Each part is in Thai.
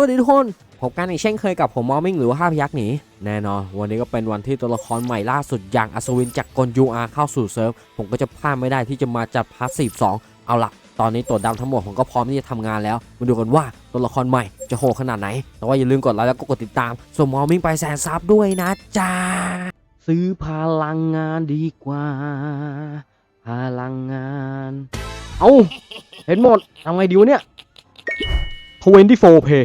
วัสดีทุกคนพบกันอีกเช่นเคยกับผมมอมิงหรือว่าห้าพยักหนีแน่นอนวันนี้ก็เป็นวันที่ตัวละครใหม่ล่าสุดอย่างอัศวินจากกล UR เข้าสู่เซิร์ฟผมก็จะพลาดไม่ได้ที่จะมาจัดพาร์ทสี่สองเอาละตอนนี้ตัวดำทั้งหมดผมก็พร้อมที่จะทำงานแล้ว มาดูกันว่าตัวละครใหม่จะโหขนาดไหน แต่ว่าอย่าลืมกดไลค์แล้วก็กดติดตาม ส่งมอมิงไปแสนซับด้วยนะจ๊ะซื้อพลังงานดีกว่า พลังงาน เอาเห็นหมดทำไงดีวะเนี่ย24 Pay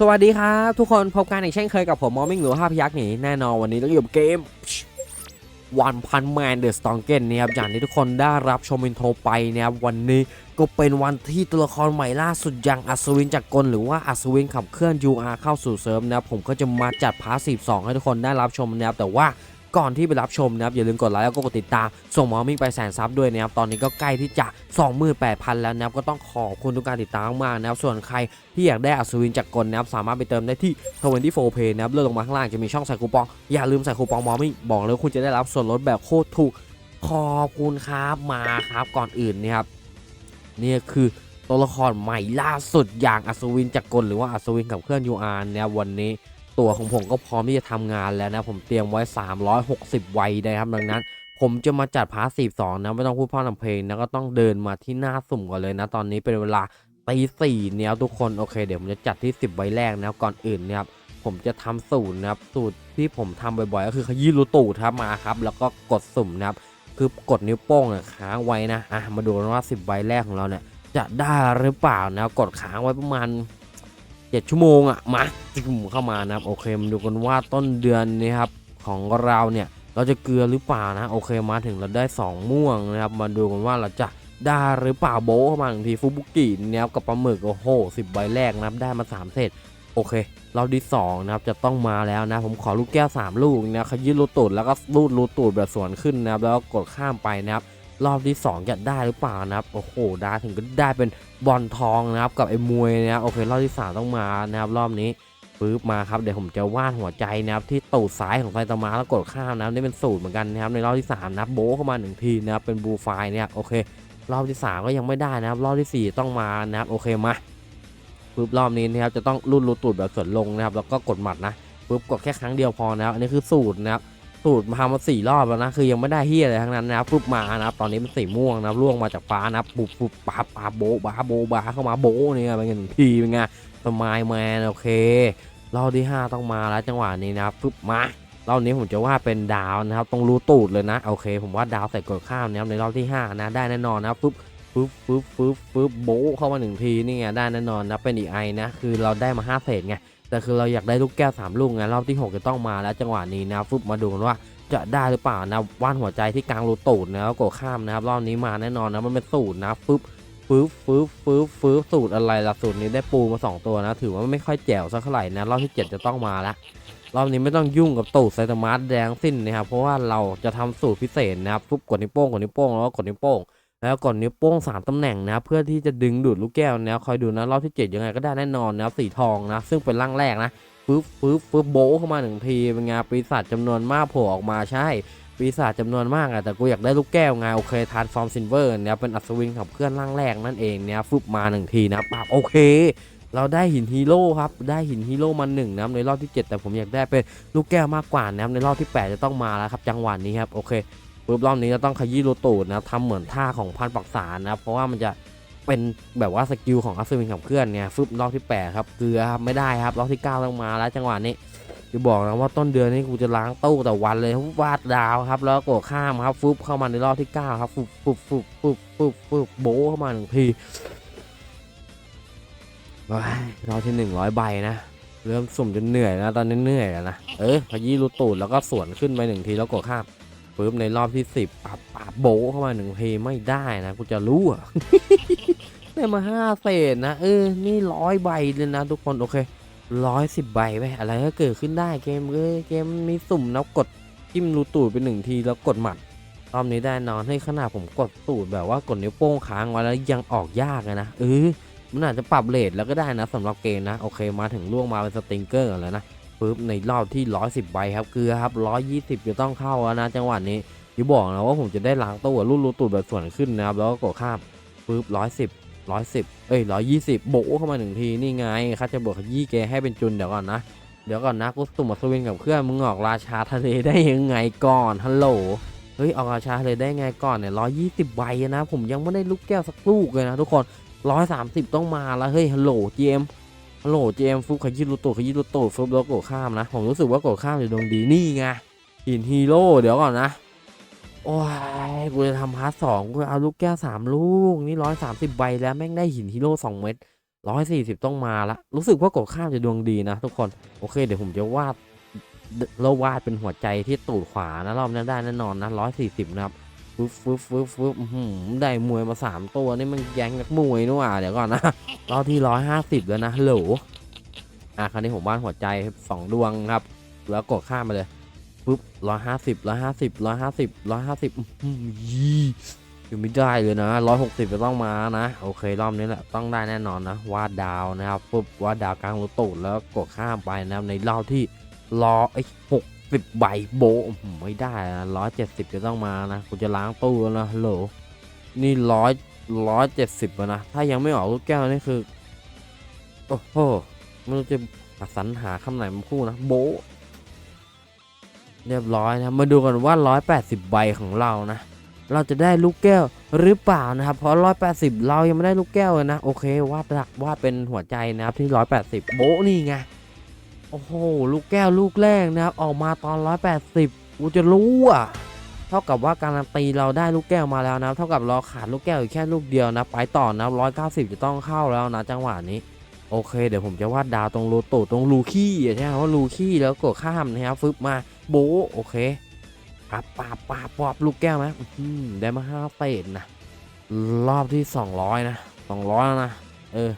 สวัสดีครับทุกคนพบกันอีกเช่นเคยกับผมมอมิงหรือภาห้าพยักหนีแน่นอนวันนี้เราอยู่กับเกมวันพันแมนเดอะสตองเกนนะครับอย่างที่ทุกคนได้รับชมอินโทรไปนะครับวันนี้ก็เป็นวันที่ตัวละครใหม่ล่าสุดอย่างอัศวินจากกลหรือว่าอัศวินขับเคลื่อน UR เข้าสู่เซิร์ฟนะครับผมก็จะมาจัดพาร์ท42ให้ทุกคนได้รับชมนะครับแต่ว่า ก่อนที่ไปรับชมนะครับอย่าลืมกดไลค์แล้วก็กดติดตามส่งหมอมิ่งไปแสนซับด้วยนะครับตอนนี้ก็ใกล้ที่จะ 28,000 แล้วนะครับก็ต้องขอบคุณทุกการติดตามมากนะครับส่วนใครที่อยากได้อัศวินจากกลนะครับสามารถไปเติมได้ที่24 Pay นะครับเลื่อนลงมาข้างล่างจะมีช่องใส่คูปอง อย่าลืมใส่คูปองมอมิ่งบอกเลยคุณจะได้รับส่วนลดแบบโคตรถูกขอบคุณครับมาครับก่อนอื่นเนี่ยครับนี่คือตัวละครใหม่ล่าสุดอย่างอัศวินจากกลหรือว่าอัศวินกับเครื่อง UR เนี่ยวันนี้ ตัวของผมก็พร้อมที่จะทำงานแล้วนะ ผมเตรียมไว้ 360 ไวนะครับดังนั้น ผมจะมาจัดพาร์ท42นะ ไม่ต้องพูดพร่ำทำเพลงนะก็ต้องเดินมาที่หน้าสุ่มก่อนเลยนะ ตอนนี้เป็นเวลาตีสี่เนี่ยทุกคนโอเค เดี๋ยวผมจะจัดที่ 10ใบแรกนะก่อนอื่นเนะครับผมจะทำสูตรนะครับสูตรที่ผมทำบ่อยๆก็คือขยี้รูตูดครับมาครับ แล้วก็กดสุ่มนะครับคือกดนิ้วโป้งเนี่ยค้างไว้นะอะมาดูว่า 10 ใบแรกของเราเนี่ยจะได้หรือเปล่านะกดค้างไว้ประมาณ 7 ชั่วโมงอะมาจิ้มเข้ามานะครับโอเคมาดูกันว่าต้นเดือนนี้ครับของเราเนี่ยเราจะเกลือหรือเปล่านะโอเคมาถึงเราได้ 2 ม่วงนะครับมาดูกันว่าเราจะได้หรือเปล่าโบเข้ามาหนึ่งทีฟุบุกินะครับกับปลาหมึกโอ้โหสิบใบแรกนะครับได้มา 3เซตโอเค เราที่2นะครับจะต้องมาแล้วนะ ผมขอลูกแก้ว 3 ลูกนะขยี้รูตูดแล้วก็รูดรูตูดแบบสวนขึ้นนะครับแล้วก็กดข้ามไปนะครับ รอบที่2จะได้หรือเปล่านะครับโอ้โหได้ถึงก็ได้เป็นบอลทองนะครับกับไอ้มวยนะครับโอเครอบที่ 3 ต้องมานะครับรอบนี้ปึ๊บมาครับเดี๋ยวผมจะวาดหัวใจนะครับที่ตูดซ้ายของไซตามะแล้วกดข้ามนะครับนี่เป็นสูตรเหมือนกันนะครับในรอบที่3นับโบเข้ามาหนึ่งทีนะครับเป็นบูไฟเนี่ยโอเค รอบที่ 3 ก็ยังไม่ได้นะครับ รอบทีสี่ 4 ต้องมานะครับโอเคมาปึ๊บรอบนี้นะครับจะต้องรุ่นรูตูดแบบส่วนลงนะครับแล้วก็กดหมัดนะปึ๊บกดแค่ครั้งเดียวพอนะครับอันนี้คือสูตรนะครับ สูตรมาทำมาสี่รอบแล้วนะคือยังไม่ได้เฮียอะไรทั้งนั้นนะครับปุ๊บมานะครับตอนนี้เป็นสีม่วงนะครับล่วงมาจากฟ้านะครับปุ๊บปุ๊บปาปาโบบาโบบาเข้ามาโบเนี่ยเป็นไงหนึ่งทีเป็นไงสมายแมนโอเครอบที่ 5 ต้องมาแล้วจังหวะนี้นะครับปุ๊บมารอบนี้ผมจะว่าเป็นดาวนะครับต้องรู้ตูดเลยนะโอเค ผมว่าดาวใส่กดข้ามนะครับในรอบที่5นะได้แน่นอนนะปุ๊บ ปุ๊บปุ๊บปุ๊บปุ๊บโบเข้ามาหนึ่งทีนี่ไงได้แน่นอนนะเป็นอีกไอนะคือเราได้มา 5 เศษไงแต่คือเราอยากได้ลูกแก้วสามลูกไงรอบที่หกจะต้องมาแล้วจังหวะนี้นะปุ๊บมาดูกันว่าจะได้หรือเปล่านะว่านหัวใจที่กลางรูตูดนะแล้วกดข้ามนะครับรอบนี้มาแน่นอนนะมันเป็นสูตรนะฟึบฟึบฟึบฟึบฟึบสูตรอะไรล่ะสูตรนี้ได้ปูมาสองตัวนะ ถือว่าไม่ค่อยแจ๋วสักเท่าไหร่นะรอบที่เจ็ดจะต้องมาละรอบนี้ไม่ต้องยุ่งกับตูดไซตามาร์ทแดงสิ้นนะครับเพราะว่าเราจะทำสูตรพิเศษนะครับปุ๊บกดนิ้วโป้งกดนิ้วโป้งแล้วก็กดนิ้วโป้ง แล้วกดนิ้วโป้งสามตำแหน่งนะเพื่อที่จะดึงดูดลูกแก้วนะคอยดูนะรอบที่เจ็ดยังไงก็ได้แน่นอนนะสีทองนะ ซึ่งเป็นร่างแรกนะปึ๊บปึ๊บปึ๊บโบเข้ามาหนึ่งทีเป็นไงปีศาจจำนวนมากโผล่ออกมาใช่ปีศาจจำนวนมากอะแต่กูอยากได้ลูกแก้วไงโอเคทานฟอร์มซินเวอร์เนี่ยเป็นอัศวินขับเคลื่อนร่างแรกนั่นเองเนี่ยฟึบมาหนึ่งทีนะปับโอเค เราได้หินฮีโร่ครับได้หินฮีโร่มาหนึ่งนะในรอบที่ 7 แต่ผมอยากได้เป็นลูกแก้วมากกว่านะในรอบที่ 8 จะต้องมาแล้วครับจังหวะนี้ครับโอเค ปึ๊บรอบนี้จะต้องขยี้รูตูดนะทำเหมือนท่าของพันปักษานะครับเพราะว่ามันจะเป็นแบบว่าสกิลของอัศวินขับเคลื่อนเนี่ยฟึบรอบที่8ครับเกลือครับไม่ได้ครับรอบที่9ต้องมาแล้วจังหวะนี้จะบอกนะว่าต้นเดือนนี้กูจะล้างตู้แต่วันเลยวาดดาวครับ แล้วก็กดข้ามครับฟึบเข้ามาในรอบที่9ครับฟึบฟึบฟึบฟึบฟึบฟึบโบเข้ามาหนึ่งทีว้ายรอบที่ 100 ใบนะเริ่มสุ่มจนเหนื่อยนะตอนนี้เหนื่อยแล้วนะเออพยี้รูตูดแล้วก็สวนขึ้นไปหนึ่งทีแล้วกดข้าม ปึ๊บในรอบที่10ปับปับโบเข้ามาหนึ่งทีไม่ได้นะกูจะรู้อะได้มาห้าเศษนะเออนี่ร้อยใบเลยนะทุกคนโอเคร้อยสิบใบไปอะไรก็เกิดขึ้นได้เกมเอ้ยเกมมีสุ่มแล้วกดจิ้มรูตูดไปหนึ่งทีแล้วกดหมัดรอบนี้ได้นอนให้ขนาดผมกดตูดแบบว่ากดนิ้วโป้งค้างไว้แล้วยังออกยากเลยนะเออมันอาจจะปรับเลทแล้วก็ได้นะสำหรับเกมนะโอเคมาถึงล่วงมาเป็นสติงเกอร์แล้วนะ ปุ๊บในรอบที่ 110ใบครับเกลือครับ 120จะต้องเข้าแล้วนะจังหวะนี้อย่าบอกนะว่าผมจะได้ล้างตัวรุ่นรูตูดแบบส่วนขึ้นนะครับแล้วก็กดข้ามปุ๊บ110 110เอ้ย120โบะเข้ามาหนึ่งทีนี่ไงข้าจะบอกยี้แกให้เป็นจุนเดี๋ยวก่อนนะเดี๋ยวก่อนนะกูสุ่มมาสวินกับเครื่องมึงออกราชาทะเลได้ยังไงก่อนฮัลโหลเฮ้ยออกราชาทะเลได้ไงก่อนเนี่ย120ใบนะ ผมยังไม่ได้ลูกแก้วสักลูกเลยนะทุกคน130ต้องมาแล้วเฮ้ยฮัลโหลเจม ฮัลโหลเจมฟุกขยี้ลูกตูดขยี้ลูกตูดฟุบแล้วกดข้ามนะ ผมรู้สึกว่ากดข้ามจะดวงดีนี่ไงหินฮีโร่เดี๋ยวก่อนนะ โอ้ยกูจะทำพาร์ทสองกูเอาลูกแก้วสามลูก นี่ร้อยสามสิบใบแล้วแม่งได้หินฮีโร่สองเม็ดร้อยสี่สิบต้องมาละรู้สึกว่ากดข้ามจะดวงดีนะทุกคนโอเค เดี๋ยวผมจะวาดแล้ววาดเป็นหัวใจที่ตูดขวานะรอบนี้ได้แน่นอนนะร้อยสี่สิบนะครับ ฟึบฟึบฟึบฟึบอื้อหือได้มวยมาสามตัวนี่มันแย่งนักมวยนี่หว่าเดี๋ยวก่อนนะรอบที่ร้อยห้าสิบแล้วนะโหลอะคราวนี้ผมวาดหัวใจสองดวงครับ แล้วกดข้ามไปเลยปุ๊บร้อยห้าสิบร้อยห้าสิบร้อยห้าสิบร้อยห้าสิบยี่ยังไม่ได้เลยนะร้อยหกสิบจะต้องมานะ โอเครอบนี้แหละต้องได้แน่นอนนะวาดดาวนะครับปุ๊บวาดดาวกลางรูตูดแล้วกดข้ามไปนะครับในรอบที่รอไอ้หก สิบใบโบไม่ได้นะร้อยเจ็ดสิบจะต้องมานะกูจะล้างตู้แล้วนะโหลนี่ร้อยร้อยเจ็ดสิบนะ ถ้ายังไม่ออกลูกแก้วนี่คือ โอ้โหไม่รู้จะสรรหาคำไหนมาพูดนะ โบเรียบร้อยนะ มาดูกันว่า180ใบของเรานะ เราจะได้ลูกแก้วหรือเปล่านะครับ เพราะ180เรายังไม่ได้ลูกแก้วเลยนะ โอเควาดหลักวาดเป็นหัวใจนะครับที่180โบนี่ไง โอ้โห ลูกแก้วลูกแรกนะครับ ออกมาตอน 180กูจะรู้อะ เท่ากับว่าการันตีเราได้ลูกแก้วมาแล้วนะ เท่ากับเราขาดลูกแก้วอีกแค่ลูกเดียวนะ ไปต่อนะ190 จะต้องเข้าแล้วนะจังหวะนี้ โอเค เดี๋ยวผมจะวาดดาวตรงรูตูตรงรูขี้ใช่ไหมว่ารูขี้แล้วกดข้ามนะครับฟึบมาโบโอเคปับปับปับปอบลูกแก้วไหมได้มาห้าเศษนะ รอบที่ 200 นะ 200แล้วนะ เออ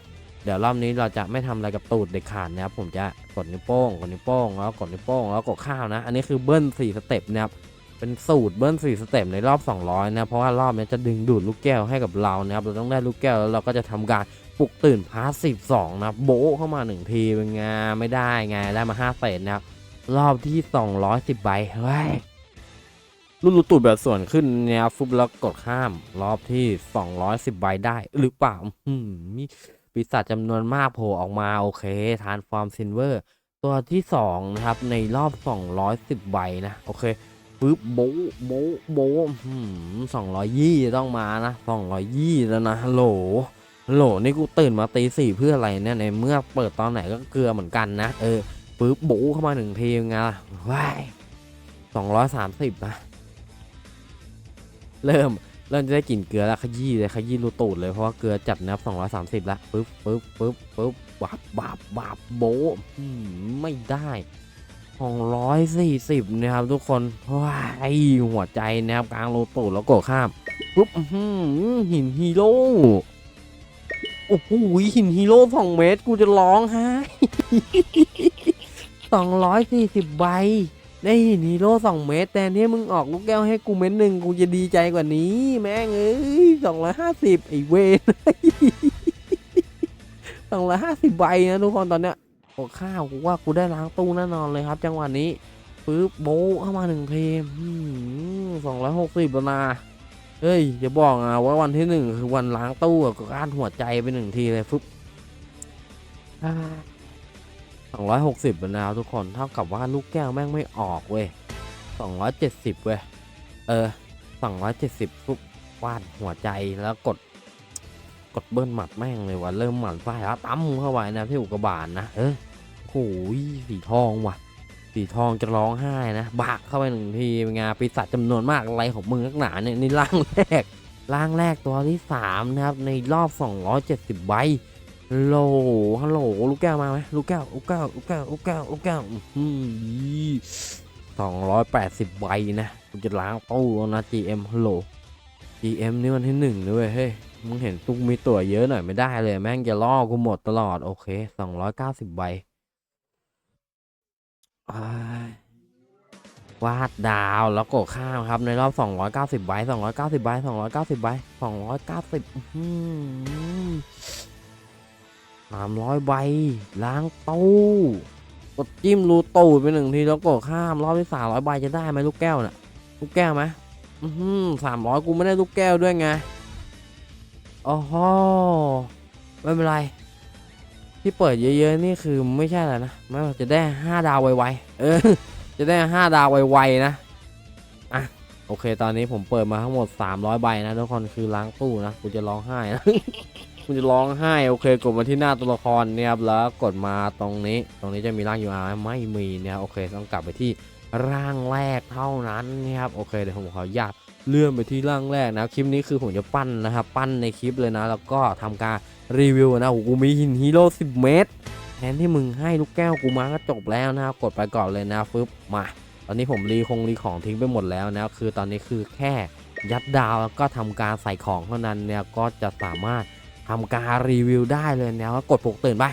ดี๋ยวรอบนี้เราจะไม่ทำอะไรกับตูดเด็กขาดนะครับผมจะกดนิ้วโป้งกดนิ้วโป้งแล้วกดนิ้วโป้งแล้วกดข้าวนะ อันนี้คือเบิ้ล4สเต็ปนะครับเป็นสูตรเบิ้ล4สเต็ปในรอบ 200 นะเพราะว่ารอบนี้จะดึงดูดลูกแก้วให้กับเรานะครับเราต้องได้ลูกแก้วแล้วเราก็จะทำการปลุกตื่นพาสซีฟ2นะโบเข้ามาหนึ่งทีเป็นไงไม่ได้ไงได้มา5เศษนะครับรอบที่ 210 ใบเฮ้ยรุ่นรูตูดแบบส่วนขึ้นเนี่ยฟุบแล้วกดข้าม รอบที่ 210 ใบได้หรือเปล่า อืมมี ปีศาจจำนวนมากโผล่ออกมาโอเคทานฟอร์มซินเวอร์ตัวที่2นะครับในรอบ 210ใบนะโอเคปึ๊บโบโบโบะอืมสองร้อยยี่ต้องมานะสองร้อยยี่แล้วนะฮัลโหลฮัลโหลนี่กูตื่นมาตีสี่เพื่ออะไรเนี่ยในเมื่อเปิดตอนไหนก็เกลือเหมือนกันนะเออปึ๊บโบเข้ามาหนึ่งทีไงว้ายสองร้อยสามสิบนะเริ่ม เริ่มจะได้กลิ่นเกลือแล้วขยี้เลยขยี้รูตูดเลยเพราะว่าเกลือจัดนับสองร้อยสามสิบละปึ๊บปึ๊บปึ๊บปึ๊บบาบบาบบาบโบมไม่ได้สองร้อยสี่สิบนะครับทุกคนว้ายหัวใจนะครับกลางรูตูดแล้วกดข้ามปึ๊บหินฮีโร่โอ้โหหินฮีโร่สองเมตรกูจะร้องไห้สองร้อยสี่สิบใบ ได้หินฮีโร่สองเมตร แต่ที่มึงออกลูกแก้วให้กูเม็ดหนึ่งกูจะดีใจกว่านี้ แม่งเอ้ยสองร้อยห้าสิบไอเวนสองร้อยห้าสิบใบนะทุกคนตอนเนี้ยโอ้ข้าวกูว่ากูได้ล้างตู้แน่นอนเลยครับ จังหวะนี้ปึ๊บโบเข้ามาหนึ่งเพมสองร้อยหกสิบนาเฮ้ยจะบอกอะว่าวันที่หนึ่งคือวันล้างตู้กับการหัวใจไปหนึ่งทีเลยฟึ๊บ 260แล้วนะครับทุกคนเท่ากับว่าลูกแก้วแม่งไม่ออกเว้ย270 เว้ย เออ 270ปุ๊บวาดหัวใจแล้วกด กดเบิ้ลหมัดแม่งเลยว่ะ เริ่มหมัดไฟแล้วตั้มเข้าไปนะพี่อุกบาทนะ เออโอ้ยสีทองว่ะ สีทองจะร้องไห้นะ บากเข้าไปหนึ่งทีงานงาปีศาจจำนวนมากอะไรของมึงนักหนาเนี่ยนี่ร่างแรก ร่างแรกตัวที่ 3 นะครับ ในรอบ 270ใบ โหลฮัลโหลลูกแก้วมาไหมลูกแก้วลูกแก้วลูกแก้วลูกแก้วลูกแก้วสองร้อยแปดสิบใบนะกูจะล้างตู้นะ GM ฮัลโหล GM นี่วันที่หนึ่งเลยเว้ยเฮ้ยมึงเห็นตุกมีตัวเยอะหน่อยไม่ได้เลย แม่งจะล่อกูหมดตลอด โอเคสองร้อยเก้าสิบใบวาดดาวแล้วกดข้ามครับ ในรอบ 290ใบ290ใบ290ใบ290 อื้อหือ 300 ใบ ล้างตู้กดจิ้มรูตูดไปหนึ่งทีแล้วกดข้ามรอบที่300ใบจะได้ไหมลูกแก้วน่ะ ลูกแก้วไหมอือหือสามร้อยกูไม่ได้ลูกแก้วด้วยไงโอ้โหไม่เป็นไร ที่เปิดเยอะๆนี่คือไม่ใช่อะไรนะไม่ว่าจะได้5ดาวไวๆเออ จะได้5ดาวไวๆนะอะโอเค ตอนนี้ผมเปิดมาทั้งหมด 300 ใบนะทุกคนคือล้างตู้นะกูจะร้องไห้นะ กูจะร้องไห้โอเคกดมาที่หน้าตัวละครเนี่ยครับแล้วกดมาตรงนี้ ตรงนี้จะมีร่าง UR ไมไม่มีเนี่ยโอเคต้องกลับไปที่ร่างแรกเท่านั้นนี่ยครับโอเคเดี๋ยวผมขออนุญาตเลื่อนไปที่ร่างแรกนะคลิปนี้คือผมจะปั้นนะครับปั้นในคลิปเลยนะ แล้วก็ทำการรีวิวนะโอ้กูมีหินฮีโร่10 เมตรแทนที่มึงให้ลูกแก้วกูมาก็จบแล้วนะครับกดไปก่อนเลยนะฟึบมาตอนนี้ผมรีคงรีของทิ้งไปหมดแล้วนะคือตอนนี้คือแค่ยัดดาวแล้วก็ทำการใส่ของเท่านั้นเนี่ยก็จะสามารถ ทำการรีวิวได้เลยนะแล้วกดปลุกตื่นไป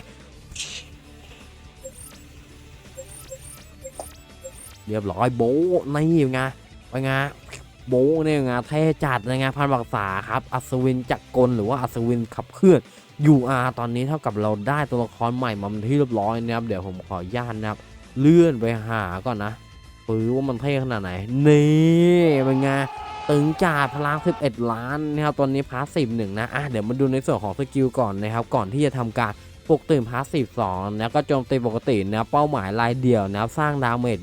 เรียบร้อยโบนี่ไงไปไงโบนี่ไงเท่จัดเลยไงพันบักษาครับ อัศวินจักรกลหรือว่าอัศวินขับเคลื่อน UR ตอนนี้เท่ากับเราได้ตัวละครใหม่มาที่เรียบร้อยนะครับ เดี๋ยวผมขอญาตนะครับ เลื่อนไปหาก่อนนะปื้อว่ามันเท่ขนาดไหน นี่เป็นไง ตึงจ่าพลัง 11 ล้านนะครับตอนนี้พาสซีฟหนึ่งนะอะเดี๋ยวมาดูในส่วนของสกิลก่อนนะครับก่อนที่จะทำการปลุกตื่นพาสซีฟ2แล้วก็โจมตีปกตินะเป้าหมายรายเดียวนะสร้างดาเมจ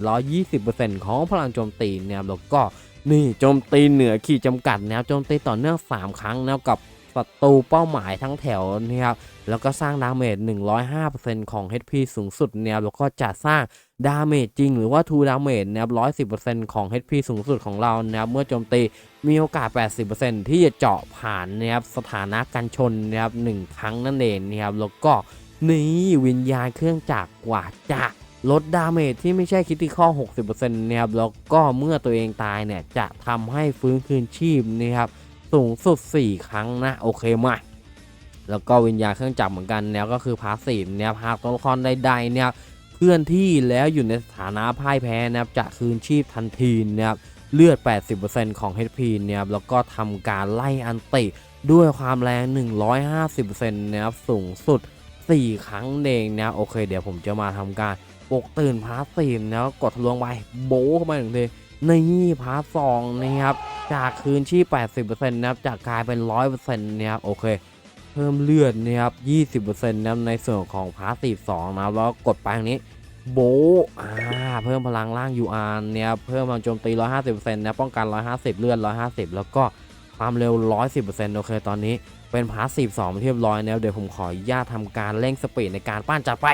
120%ของพลังโจมตีนะครับแล้วก็นี่โจมตีเหนือขีดจำกัดนะครับโจมตีต่อเนื่อง 3 ครั้งนะกับศัตรูเป้าหมายทั้งแถวนะครับแล้วก็สร้างดาเมจ 105%ของ HP สูงสุดเนี่ยแล้วก็จะสร้าง ดาเมจจริงหรือว่า2ดาเมจนะครับ110%ของ HP สูงสุดของเรานะครับเมื่อโจมตีมีโอกาส 80%ที่จะเจาะผ่านนะครับสถานะกันชนนะครับหนึ่งครั้งนั่นเองนะครับแล้วก็นี่วิญญาณเครื่องจักรกว่าจะลดดาเมจที่ไม่ใช่คิติคอ60%นะครับแล้วก็เมื่อตัวเองตายเนี่ยจะทำให้ฟื้นคืนชีพนะครับสูงสุด 4 ครั้งนะโอเคมาแล้วก็วิญญาณเครื่องจักรเหมือนกันเนี่ยก็คือพาสซีฟเนี่ยหากตัวละครใดๆเนี่ย เคลื่อนที่แล้วอยู่ในสถานะพ่ายแพ้นะครับจะคืนชีพทันทีนะครับเลือด 80%ของ HP เนี่ยแล้วก็ทำการไล่อันติด้วยความแรง 150%นะครับสูงสุด 4 ครั้งเองนะโอเค เดี๋ยวผมจะมาทำการปกตื่นพาสซีฟแล้วกดทะลวงไปโบะเข้าไปหนึ่งทีนี่พาร์ทสองนะครับจากคืนชีพ 80%นะครับจะกลายเป็น 100%นะครับโอเค เพิ่มเลือดนะครับ20%นะในส่วนของพาร์ท42นะครับแล้วกดไปทางนี้โบอ่าเพิ่มพลังร่าง UR เนี่ยเพิ่มพลังโจมตี 150%นะป้องกัน 150 เลือด 150 แล้วก็ความเร็ว 110%โอเคตอนนี้เป็นพาร์ท42เรียบร้อยแล้วเดี๋ยวผมขออนุญาตทำการเร่งสปีดในการปั้นจัดไป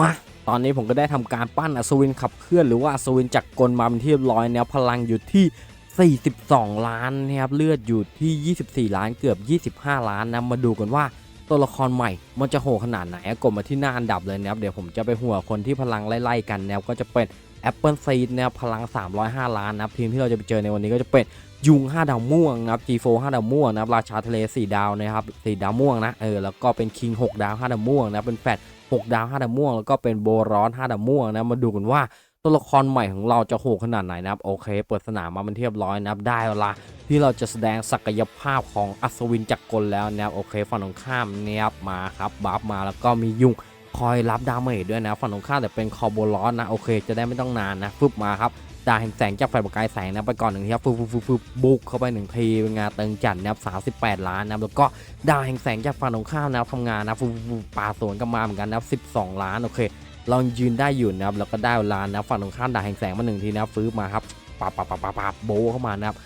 มาตอนนี้ผมก็ได้ทำการปั้นอัศวินขับเคลื่อนหรือว่าอัศวินจักรกลมาเป็นที่เรียบร้อยแนวพลังอยู่ที่ 42 ล้านนะครับเลือดอยู่ที่ 24 ล้านเกือบ 25 ล้านนะมาดูกันว่าตัวละครใหม่ มันจะโหขนาดไหนกดมาที่หน้าอันดับเลยนะครับเดี๋ยวผมจะไปหัวคนที่พลังไล่ๆกันนะครับก็จะเป็น Apple Seed นะครับพลัง 305 ล้านนะครับทีมที่เราจะไปเจอในวันนี้ก็จะเป็นยุง 5 ดาวม่วงนะครับ G4 5 ดาวม่วงนะครับราชาทะเล 4 ดาวนะครับ 4 ดาวม่วงนะเออแล้วก็เป็น King 6ดาว 5 ดาวม่วงนะเป็นแฟด 6 ดาว5ดาวม่วง แล้วก็เป็นโบร้อน5ดาวม่วงนะมาดูกันว่าตัวละครใหม่ของเราจะโหขนาดไหนนะครับโอเค เปิดสนามมาเป็นเทียบร้อยนะครับได้เวลาที่เราจะแสดงศักยภาพของอัศวินจักรกลแล้วนะครับโอเคฝั่งตรงข้ามเนี่ยครับมาครับบัฟมาแล้วก็มียุงคอยรับดาเมจด้วยนะฝั่งตรงข้ามแต่เป็นคอโบร้อนนะโอเค จะได้ไม่ต้องนานนะฟึบมาครับ ดาแห่งแสงจากไฟประกายแสงนะไปก่อนหนึ่งทีครับฟึบฟึบฟึบฟึบบุกเข้าไปหนึ่งทีเป็นงานเติงจัดนะครับ38ล้านนะแล้วก็ดาวแห่งแสงจากฝั่งตรงข้ามนะทำงานนะฟูฟูปาสวนกันมาเหมือนกันนะครับ12ล้านโอเคเรายืนได้อยู่นะครับแล้วก็ได้เวลานนะฝั่งตรงข้ามดาวแห่งแสงมาหนึ่งทีนะฟื้นมาครับปาปาปาปาปาโบเข้ามานะครับ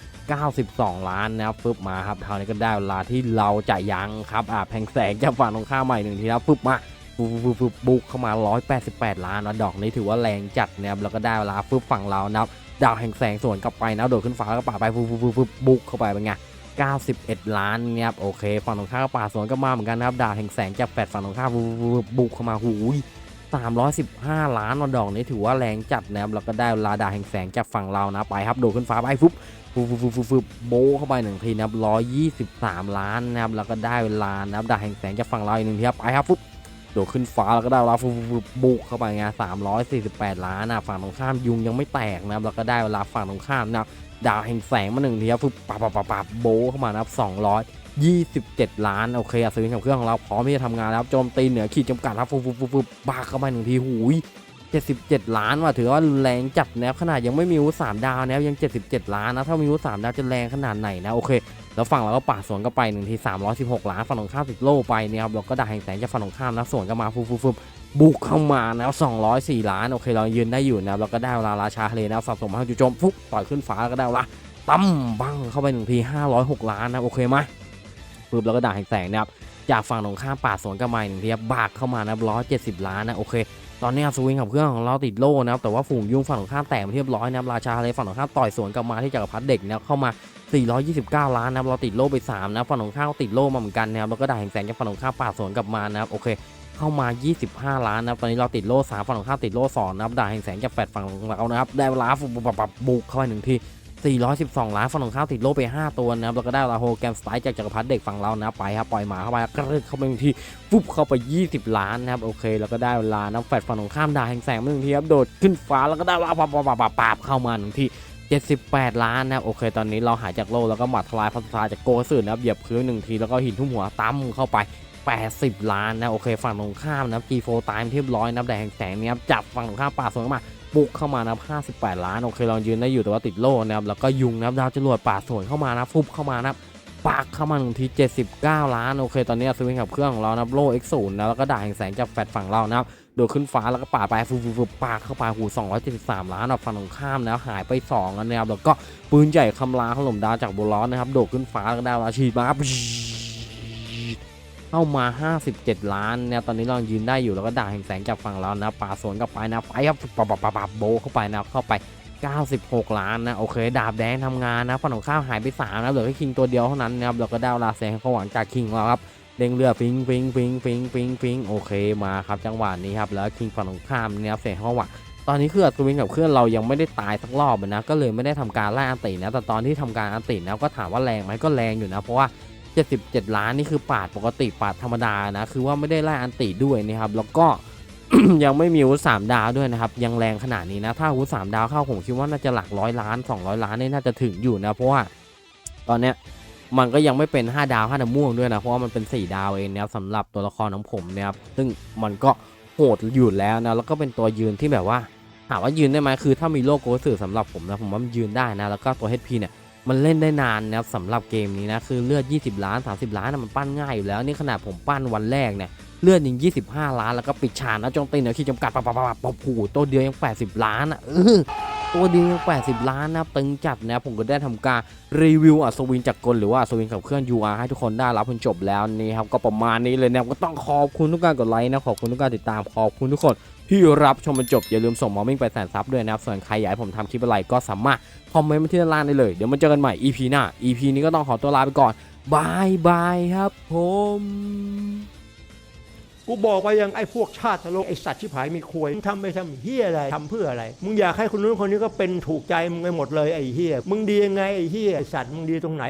92 ล้านนะครับฟึบมาครับเท่านี้ก็ได้เวลาที่เราจะยังครับอ่าแห่งแสงจากฝั่งตรงข้ามใหม่หนึ่งทีนะครับฟึบมา บุกเข้ามา 188 ล้านนะดอกนี้ถือว่าแรงจัดนะครับแล้วก็ได้เวลาฟึบฝั่งเรานะครับดาวแห่งแสงสวนกลับไปนะโดดขึ้นฟ้าแล้วก็ป่าไปฟึบฟึบฟึบบุกเข้าไปเป็นไง91 ล้านเนะครับโอเคฝั่งตรงข้ามป่าสวนก็มาเหมือนกันนะครับดาบแห่งแสงจากแฟดฝั่งตรงข้ามบุกเข้ามาหูย315 ล้านมาดอกนี้ถือว่าแรงจัดนะครับแล้วก็ได้ลาดาแห่งแสงจากฝั่งเรานะไปครับโดดขึ้นฟ้าไปฟุบฟุบฟุบฟุบฟุบฟุบโบเข้าไปหนึ่งทีนะครับ123 ล้านนะครับแล้วก็ได้เวลานะครับดาแห่งแสงจากฝั่งเราอีกหนึ่งทีครับไปครับฟุบ โดดขึ้นฟ้าแล้วก็ได้เวลาฟุบฟุบฟุบบุกเข้าไปไง348ล้านนะฝั่งตรงข้ามยุงยังไม่แตกนะครับแล้วก็ได้เวลาฝั่งตรงข้ามนะดาวแห่งแสงมาหนึ่งทีครับฟึบปับปับปับปับโบเข้ามานะครับ227ล้านโอเคอัศวินกับเครื่องของเราพร้อมที่จะทำงานแล้วครับโจมตีเหนือขีดจำกัดครับฟึบฟึบฟึบบบากเข้าไปหนึ่งทีหูย77 ล้านว่ะถือว่าแรงจัดนะครับขนาดยังไม่มีวุธสามดาวนะครับยัง 77 ล้านนะถ้ามีวุธสามดาวจะแรงขนาดไหนนะโอเค แล้วฝั่งเราก็ปาดสวนกันไปหนึ่งที316ล้านฝั่งตรงข้ามติดโล่ไปเนี่ยครับเราก็ด่าแหงแสงจากฝั่งตรงข้ามนะสวนกันมาฟึบฟึบฟึบบุกเข้ามานะครับ204ล้านโอเคเรายืนได้อยู่นะครับเราก็ได้เวลาราชาทะเลนะสะสมมาจู่โจมฟุบต่อยขึ้นฟ้าแล้วก็ได้เวลาตั้มบังเข้าไปหนึ่งที506ล้านนะโอเคไหมปึ๊บแล้วก็ด่าแหงแสงนะครับจากฝั่งตรงข้ามปาดสวนกับม้หนึ่งทีบากเข้ามานะร้อยเจ็ดสิบล้านนะโอเคตอนนี้สวิงกับเครื่องของเราติดโล่นะครับแต่ว่าฝูงยุงฝั่งตรงข้ามแตกเรียบร้อยนะครับราชาเลฝั่งตรงข้ามต่อยสวนกลับมาที่จักรพรรดิเด็กนะเข้ามา 429 ล้านนะครับเราติดโล่ไป3นะฝั่งตรงข้ามก็ติดโล่มาเหมือนกันนะครับแล้วก็ด่าแห่งแสงจากฝั่งตรงข้ามป่าสวนกลับมานะครับโอเคเข้ามา 25 ล้านนะครับตอนนี้เราติดโล่3ฝั่งตรงข้ามติดโล่2นะครับด่าแห่งแสงจากแฟดฝั่งของเรานะครับได้เวลาฟุบบับบุกเข้าไปหนึ่งที412 ล้านฝั่งตรงข้ามติดโล่ไป 5 ตัวนะครับแล้วก็ได้ลาโฮแกมสไตล์จากจักรพรรดิเด็กฝั่งเรานะไปครับปล่อยหมาเข้าไปกระดึกเข้าไปหนึ่งทีฟุบเข้าไป 20 ล้านนะครับโอเค แล้วก็ได้เวลาน้ำแฟดฝั่งตรงข้ามด่าแห่งแสงมาหนึ่งทีครับโดดขึ้นฟ้าแล้วก็ได้ลาปับปับปับปับปับเข้ามาหนึ่งที 78 ล้านนะครับโอเคตอนนี้เราหายจากโล่แล้วก็หมัดทลายพัสลาจากโกสื่อนะครับเหยียบพื้นหนึ่งทีแล้วก็หินทุ่มหัวตั้มเข้าไป 80 ล้านนะโอเคฝั่งตรงข้ามนะครับ G4 ตายเรียบร้อยนะครับแดงแสงนี่ยครับจับฝั่งตรงข้ามป่าสวนเข้ามาบุกเข้ามานะครับ58 ล้านโอเคเรายืนได้อยู่แต่ว่าติดโล่นะครับแล้วก็ยุงนะครับดาวจรวดป่าสวนเข้ามานะฟุบเข้ามานะครับปากเข้ามาหนึ่งที 79 ล้านโอเค ตอนนี้สวิงกับเครื่องของเรานะครับโล่ X0 นะแล้วก็ด่าแห่งแสงจากแฟดฝั่งเรานะครับ โดดขึ้นฟ้าแล้วก็ป่าดไปฟูฟูฟูปาเข้าไปหู273 ล้านฝั่งตรงข้ามนะหายไป2แล้วนะครับแล้วก็ปืนใหญ่คำรามถล่มดาวจากโบลอนนะครับโดดขึ้นฟ้าแล้วก็ด้เวลาฉีมาครับเข้ามา 57 ล้านเนี่ยตอนนี้เรายืนได้อยู่แล้วก็ด่าแห่งแสงจากฝั่งเรานะป่าสวนกลับไปนะไปครับปับปับปับปับโบเข้าไปนะเข้าไป 96 ล้านนะโอเค ดาบแดงทำงานนะฝั่งของข้าวหายไป3นะเหลือแค่คิงตัวเดียวเท่านั้นนะครับเราก็ด้เวลาแสงเขาหวังจากคิงเราครับ เด้งเรือฟิงฟิงฟิงฟิงฟิงฟิงโอเคมาครับจังหวะนี้ครับแล้วคิงฝั่งของข้ามเนี่ยครับแสงเขาวังตอนนี้คืออัศวินกับเครื่องเรายังไม่ได้ตายสักรอบนะก็เลยไม่ได้ทำการไล่อันตินะแต่ตอนที่ทำการอันตินะก็ถามว่าแรงไหมก็แรงอยู่นะเพราะว่า 77 ล้านนี่คือปาดปกติปาดธรรมดานะคือว่าไม่ได้ไล่อันติด้วยนะครับแล้วก็ยังไม่มีอาวุธสามดาวด้วยนะครับยังแรงขนาดนี้นะถ้าอาวุธสามดาวเข้าผมคิดว่าน่าจะหลักร้อยล้าน 200 ล้านนี่น่าจะถึงอยู่นะเพราะว่าตอนเนี้ย มันก็ยังไม่เป็น 5 ดาว5ดาวม่วงด้วยนะ เพราะว่ามันเป็น 4 ดาวเองนะครับสำหรับตัวละครของผมนะครับซึ่งมันก็โหดอยู่แล้วนะแล้วก็เป็นตัวยืนที่แบบว่าถามว่ายืนได้ไหมคือถ้ามีโลโก้สื่อสำหรับผมนะผมว่ามันยืนได้นะแล้วก็ตัว HP เนี่ยมันเล่นได้นานนะครับสำหรับเกมนี้นะคือเลือด 20 ล้าน 30 ล้านนะมันปั้นง่ายอยู่แล้วนี่ขนาดผมปั้นวันแรกเนี่ยเลือดยัง25 ล้านแล้วก็ปิดฉากนะโจมตีเหนือขีดจำกัดปับปับปับปับปับผูตัวเดียวยัง 80 ล้านอะ ตัวเดียวยัง80ล้านนะตึงจัดนะผมก็ได้ทำการรีวิวอัศวินจากกลหรือว่าอัศวินขับเคลื่อน UR ให้ทุกคนได้รับจนจบแล้วนี่ครับก็ประมาณนี้เลยนะก็ต้องขอบคุณทุกการกดไลค์นะขอบคุณทุกการติดตามขอบคุณทุกคนที่รับชมจนจบอย่าลืมส่งมอมิ่งไปแสนซับด้วยนะครับ ส่วนใครอยากให้ผมทำคลิปอะไรก็สามารถคอมเมนต์มาที่ด้านล่างได้เลย เดี๋ยวมาเจอกันใหม่ EP หน้า EP นี้ก็ต้องขอตัวลาไปก่อนบายบายครับผม กูบอกไปยังไอ้พวกชาติโลกไอ้สัตว์ชิบหายมีควยมึงทำไปทำเฮียอะไรทำเพื่ออะไร มึงอยากให้คนนู้นคนนี้ก็เป็นถูกใจมึงไปหมดเลยไอ้เฮียมึงดียังไงไอ้เฮียไอ้สัตว์มึงดีตรงไหน